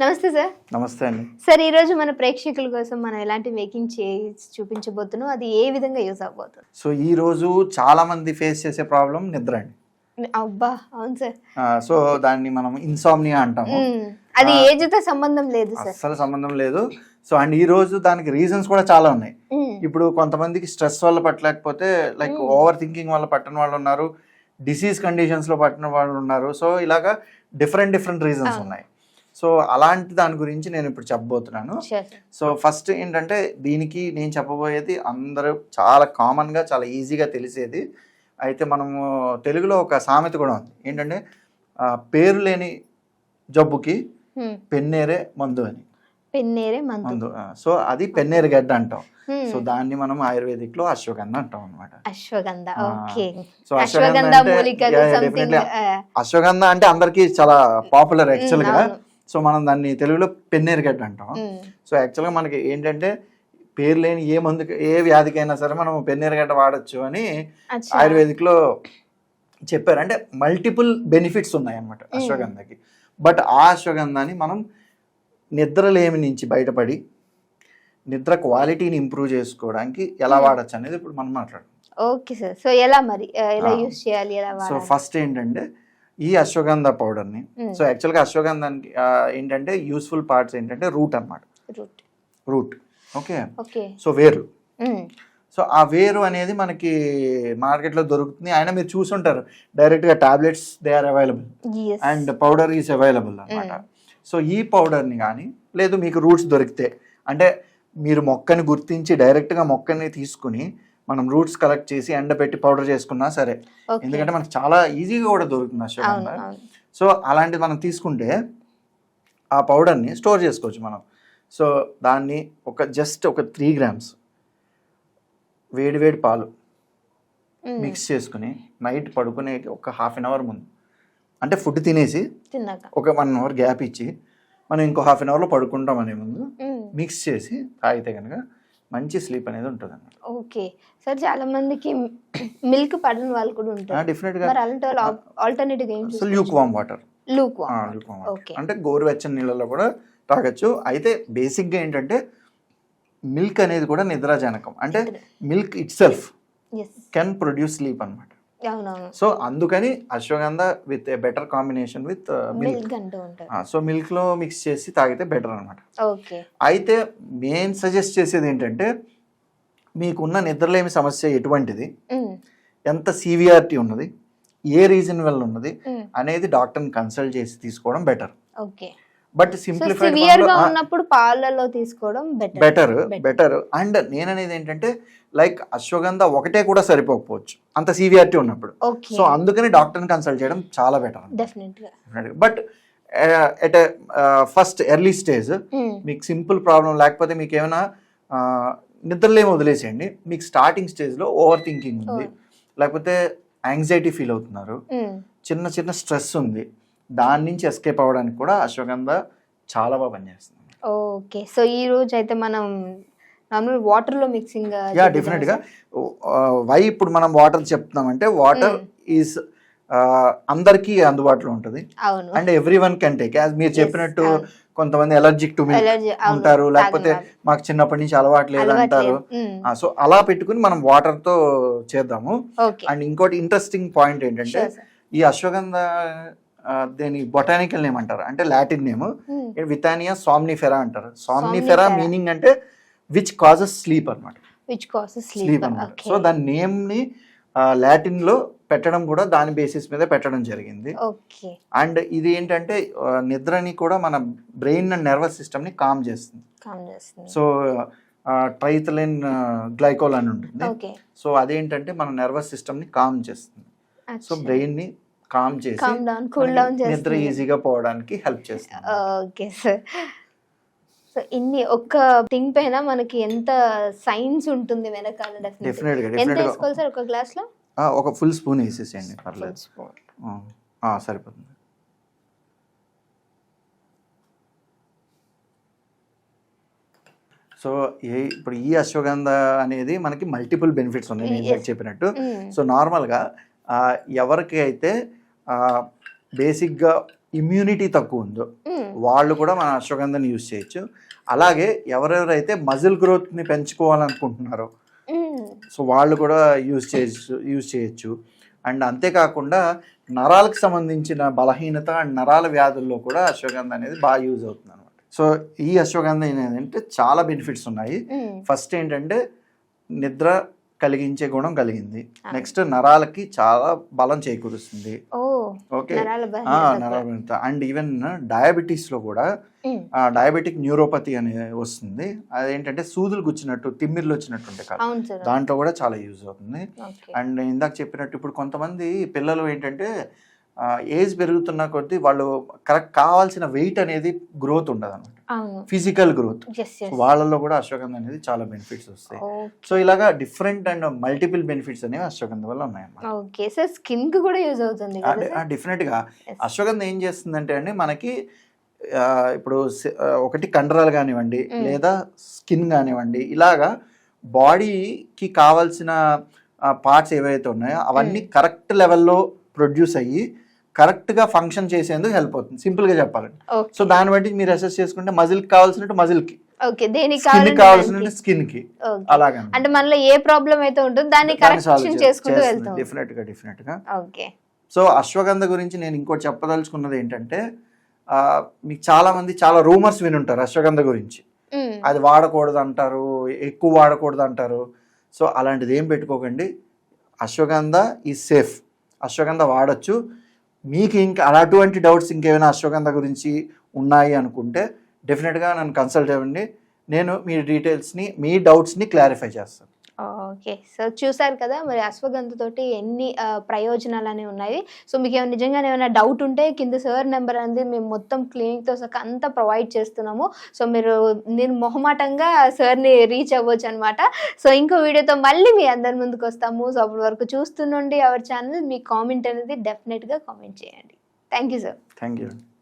నమస్తే సార్. నమస్తే అండి. సార్ ఈ రోజు మన ప్రేక్షకుల కోసం మనం ఎలాంటి మేకింగ్ చేసి చూపించబోతున్నాం? అది ఏ విధంగా యూస్ అవబోతుంది సో ఈ రోజు చాలా మంది ఫేస్ చేసే ప్రాబ్లం నిద్ర అండి. అబ్బా! అవును సార్. సో దాన్ని మనం ఇన్సామ్నియా అంటాము. అది ఏజ్తో సంబంధం లేదు సార్. అస్సలు సంబంధం లేదు. సో అండ్ ఈ రోజు దానికి రీజన్స్ కూడా చాలా ఉన్నాయి. ఇప్పుడు కొంతమందికి స్ట్రెస్ వల్ల పట్టలేకపోతే లైక్ ఓవర్ థింకింగ్ వల్ల పట్టిన వాళ్ళు ఉన్నారు. డిసీజ్ కండిషన్స్లో పట్టిన వాళ్ళు ఉన్నారు. సో ఇలాగా డిఫరెంట్ డిఫరెంట్ రీజన్స్. ఉన్నాయి. సో అలాంటి దాని గురించి నేను ఇప్పుడు చెప్పబోతున్నాను. సో ఫస్ట్ ఏంటంటే దీనికి నేను చెప్పబోయేది అందరూ చాలా కామన్గా చాలా ఈజీగా తెలిసేది అయితే మనము తెలుగులో ఒక సామెత కూడా ఉంది ఏంటంటే పేరు లేని జబ్బుకి. పెన్నేరే మందు అని పెన్నేరే మందు సో అది పెన్నేరు గడ్డ అంటాం. సో దాన్ని మనం ఆయుర్వేదిక్లో అశ్వగంధ అంటాం అనమాట అశ్వగంధ సో అశ్వగంధ అంటే-. అశ్వగంధ అందరికీ చాలా పాపులర్ యాక్చువల్గా. సో మనం దాన్ని తెలుగులో పెన్నేరు గడ్డ అంటాం సో యాక్చువల్గా మనకి ఏంటంటే పేరు లేని ఏ మందుకి ఏ వ్యాధికైనా సరే మనం పెన్నేరగడ్డ వాడచ్చు అని ఆయుర్వేదిక్లో చెప్పారు. అంటే మల్టిపుల్ బెనిఫిట్స్ ఉన్నాయి అన్నమాట అశ్వగంధకి. బట్ ఆ అశ్వగంధాన్ని మనం నిద్రలేమి నుంచి బయటపడి నిద్ర క్వాలిటీని ఇంప్రూవ్ చేసుకోవడానికి ఎలా. వాడచ్చు అనేది ఇప్పుడు మనం మాట్లాడదాం ఓకే సార్. సో ఎలా మరి? ఎలా. యూస్ చేయాలి? ఎలా సో ఫస్ట్ ఏంటంటే ఈ అశ్వగంధ పౌడర్ని. సో యాక్చువల్గా అశ్వగంధానికి ఏంటంటే యూస్ఫుల్ పార్ట్స్ ఏంటంటే రూట్ అన్నమాట. రూట్. ఓకే? సో వేరు. సో ఆ వేరు అనేది మనకి మార్కెట్లో దొరుకుతుంది. అయినా మీరు చూసుంటారు డైరెక్ట్గా tablets they are available. Yes. And powder is available అనమాట సో ఈ పౌడర్ని కానీ లేదు మీకు రూట్స్ దొరికితే అంటే మీరు మొక్కని గుర్తించి డైరెక్ట్గా మొక్కని తీసుకుని మనం రూట్స్ కలెక్ట్ చేసి ఎండబెట్టి పౌడర్ చేసుకున్నా సరే. ఎందుకంటే మనకి చాలా ఈజీగా కూడా దొరుకుతుంది అశ్వగంధ సో అలాంటిది మనం తీసుకుంటే ఆ పౌడర్ని స్టోర్ చేసుకోవచ్చు మనం సో దాన్ని ఒక జస్ట్ ఒక త్రీ గ్రామ్స్ వేడి వేడి పాలు. మిక్స్ చేసుకుని నైట్ పడుకునే ఒక హాఫ్ అన్ అవర్ ముందు అంటే ఫుడ్ తినేసి ఒక వన్ అవర్ గ్యాప్ ఇచ్చి మనం ఇంకో హాఫ్ అన్ అవర్లో పడుకుంటాం అనే ముందు. మిక్స్ చేసి తాగితే కనుక మంచి స్లీప్ అనేది ఉంటుంది అన్నమాట ఓకే. సార్ చాలా మందికి మిల్క్ పడని వాళ్ళు కూడా ఉంటారు. అలాంటి వాళ్ళు ఆల్టర్నేటివ్ ఏం so lukewarm water lukewarm అంటే గోరువెచ్చని నీళ్ళలో కూడా తాగొచ్చు. అయితే బేసిక్గా ఏంటంటే మిల్క్ అనేది కూడా నిద్రాజనకం. అంటే milk itself can produce sleep అనమాట సో అందుకని ashwagandha with better combination with milk milk. So మిల్క్లో mix చేసి తాగితే బెటర్ అనమాట అయితే మెయిన్ సజెస్ట్ చేసేది ఏంటంటే మీకున్న నిద్రలేమి సమస్య ఎటువంటిది. ఎంత సివియారిటీ ఉన్నది? ఏ రీజన్ వల్ల ఉన్నది. అనేది డాక్టర్ని కన్సల్ట్ చేసి తీసుకోవడం బెటర్. ఓకే. బట్ సింప్లిఫైడ్ ఉన్నప్పుడు పాలలో తీసుకోవడం బెటర్ బెటర్ అండ్ నేననేది ఏంటంటే లైక్ అశ్వగంధ ఒకటే కూడా సరిపోకపోవచ్చు. అంత సివియారిటీ ఉన్నప్పుడు. సో అందుకని డాక్టర్ని కన్సల్ట్ చేయడం చాలా better but at first early stage. మీకు సింపుల్ ప్రాబ్లం లేకపోతే మీకు ఏమైనా ఆ, నిద్రలేమి వదిలేసేయండి. మీకు స్టార్టింగ్ స్టేజ్లో ఓవర్ థింకింగ్ ఉంది. లేకపోతే యాంగ్జైటీ ఫీల్ అవుతున్నారు. మ్మ్. చిన్న చిన్న స్ట్రెస్ ఉంది. దాని నుంచి ఎస్కేప్ అవ్వడానికి కూడా అశ్వగంధ చాలా బాగా పనిచేస్తుంది. ఓకే. సో ఈ రోజు అయితే మనం నార్మల్ వాటర్లో మిక్సింగ్ యా డెఫినెట్గా వై ఇప్పుడు మనం వాటర్ చెప్తున్నామంటే వాటర్ ఈజ్ అందరికీ అందుబాటులో ఉంటుంది. And every one can take as మీరు చెప్పినట్టు. కొంతమంది ఎలర్జిక్ టు మిల్క్ ఉంటారు. లేకపోతే మాకు చిన్నప్పటి నుంచి అలవాటు లేదు అంటారు. మ్మ్. సో అలా పెట్టుకుని మనం వాటర్తో చేద్దాము. అండ్ ఇంకోటి ఇంట్రెస్టింగ్ పాయింట్ ఏంటంటే. ఈ అశ్వగంధ దీని బొటానికల్ నేమ్ అంటారు. అంటే లాటిన్ నేమ్. మ్మ్. వితానియా సామ్నిఫెరా అంటారు. సామ్నిఫెరా. మీనింగ్ అంటే which causes sleep which causes sleep okay so దాని నేమ్ని లాటిన్లో పెట్టడం కూడా దాని బేసిస్ మీద పెట్టడం జరిగింది. అండ్ ఇది ఏంటంటే నిద్రని కూడా మన బ్రెయిన్ అండ్ నర్వస్ సిస్టమ్ని కామ్ చేస్తుంది. సో ట్రైథలిన్ గ్లైకోల్ అని ఉంటుంది. సో అదేంటంటే మన నర్వస్ సిస్టమ్ని కామ్ చేస్తుంది. సో బ్రెయిన్ని కామ్ చేసి కూల్ డౌన్ నిద్ర ఈజీగా పోవడానికి హెల్ప్ చేస్తుంది. ఓకే సార్ సో ఇన్ని ఒక్క థింగ్ పైన మనకి ఎంత సైన్స్ ఉంటుంది వెనకాల డెఫినెట్ ఎంత వేసుకోవాలి సార్ ఒక గ్లాస్లో ఒక ఫుల్ స్పూన్ వేసేసేయండి పర్లేదు. సరిపోతుంది. సో ఏ ఇప్పుడు ఈ అశ్వగంధ అనేది మనకి మల్టిపుల్ బెనిఫిట్స్ ఉన్నాయి నేను. చెప్పినట్టు. సో నార్మల్గా ఎవరికి అయితే బేసిక్గా ఇమ్యూనిటీ తక్కువ ఉందో. వాళ్ళు కూడా మన అశ్వగంధని యూజ్ చేయొచ్చు. అలాగే ఎవరెవరైతే మజిల్ గ్రోత్ని పెంచుకోవాలనుకుంటున్నారో. సో వాళ్ళు కూడా యూజ్ చేయొచ్చు యూజ్ చేయొచ్చు. అండ్ అంతేకాకుండా నరాలకు సంబంధించిన బలహీనత అండ్ నరాల వ్యాధుల్లో కూడా అశ్వగంధ అనేది బాగా యూజ్ అవుతుంది అనమాట సో ఈ అశ్వగంధ ఏంటంటే చాలా బెనిఫిట్స్ ఉన్నాయి. ఫస్ట్ ఏంటంటే నిద్ర కలిగించే గుణం కలిగింది. నెక్స్ట్ నరాలకి చాలా బలం చేకూరుస్తుంది. ఓకే. నరాల అండ్ ఈవెన్ డయాబెటీస్లో కూడా. డయాబెటిక్ న్యూరోపతి అని వస్తుంది. అదేంటంటే సూదులు గుచ్చినట్టు తిమ్మిర్లు వచ్చినట్టు ఉంటాయి కాదు దాంట్లో కూడా చాలా యూజ్ అవుతుంది. అండ్ ఇందాక చెప్పినట్టు ఇప్పుడు కొంతమంది పిల్లలు ఏంటంటే ఏజ్ పెరుగుతున్న కొద్దీ వాళ్ళు కరెక్ట్ కావాల్సిన వెయిట్ అనేది గ్రోత్ ఉండదు అనమాట ఫిజికల్ గ్రోత్ వాళ్ళల్లో కూడా అశ్వగంధ అనేది చాలా బెనిఫిట్స్ వస్తాయి. సో ఇలాగా డిఫరెంట్ అండ్ మల్టిపుల్ బెనిఫిట్స్ అనేవి అశ్వగంధ వల్ల ఉన్నాయన్నమాట. ఓకే సార్ స్కిన్కి కూడా యూజ్ అవుతుంది గా. అశ్వగంధ ఏం చేస్తుందంటే అండి మనకి ఇప్పుడు ఒకటి కండరాలు కానివ్వండి Mm. లేదా స్కిన్ కానివ్వండి ఇలాగా బాడీకి కావాల్సిన పార్ట్స్ ఏవైతే ఉన్నాయో అవన్నీ కరెక్ట్ లెవెల్లో ప్రొడ్యూస్ అయ్యి కరెక్ట్గా ఫంక్షన్ చేసేందుకు హెల్ప్ అవుతుంది. సింపుల్గా చెప్పాలండి ఓకే. సో దాన్ని బట్టి మీరు అసెస్ చేసుకుంటే మజిల్ కావాల్సినట్టు మజిల్కి ఓకే. దేనికి స్కిన్కి. అలాగా అంటే మనలో ఏ ప్రాబ్లం అయితే ఉంటుందో దాన్ని కరెక్షన్ చేసుకుంటూ వెళ్తాం డెఫినెట్గా డెఫినెట్గా ఓకే. సో అశ్వగంధ గురించి నేను ఇంకోటి చెప్పదలుచుకున్నది ఏంటంటే మీకు చాలా మంది చాలా రూమర్స్ వినుంటారు అశ్వగంధ గురించి. అది వాడకూడదు అంటారు ఎక్కువ వాడకూడదు అంటారు సో అలాంటిది ఏం పెట్టుకోకండి. అశ్వగంధ ఈ సేఫ్ అశ్వగంధ వాడచ్చు. మీకు ఇంకా అలాంటి డౌట్స్ ఇంకేమైనా అశ్వగంధ గురించి ఉన్నాయి అనుకుంటే డెఫినెట్గా నన్ను కన్సల్ట్ అవ్వండి నేను మీ డీటెయిల్స్ని మీ డౌట్స్ని క్లారిఫై చేస్తాను. ఓకే. సో చూసారు కదా మరి అశ్వగంధ తోటి ఎన్ని ప్రయోజనాలు అనేవి ఉన్నాయి. సో మీకు ఏమైనా నిజంగానే ఏమైనా డౌట్ ఉంటే కింద సార్ నెంబర్ అనేది మేము మొత్తం క్లినిక్తో సహా అంతా ప్రొవైడ్ చేస్తున్నాము. సో మీరు నేను మొహమాటంగా సార్ని రీచ్ అవ్వచ్చు అనమాట సో ఇంకో వీడియోతో మళ్ళీ మీ అందరి ముందుకు వస్తాము. సో అప్పటి వరకు చూస్తుండండి అవర్ ఛానల్ మీ కామెంట్ అనేది డెఫినెట్గా కామెంట్ చేయండి. Thank you sir thank you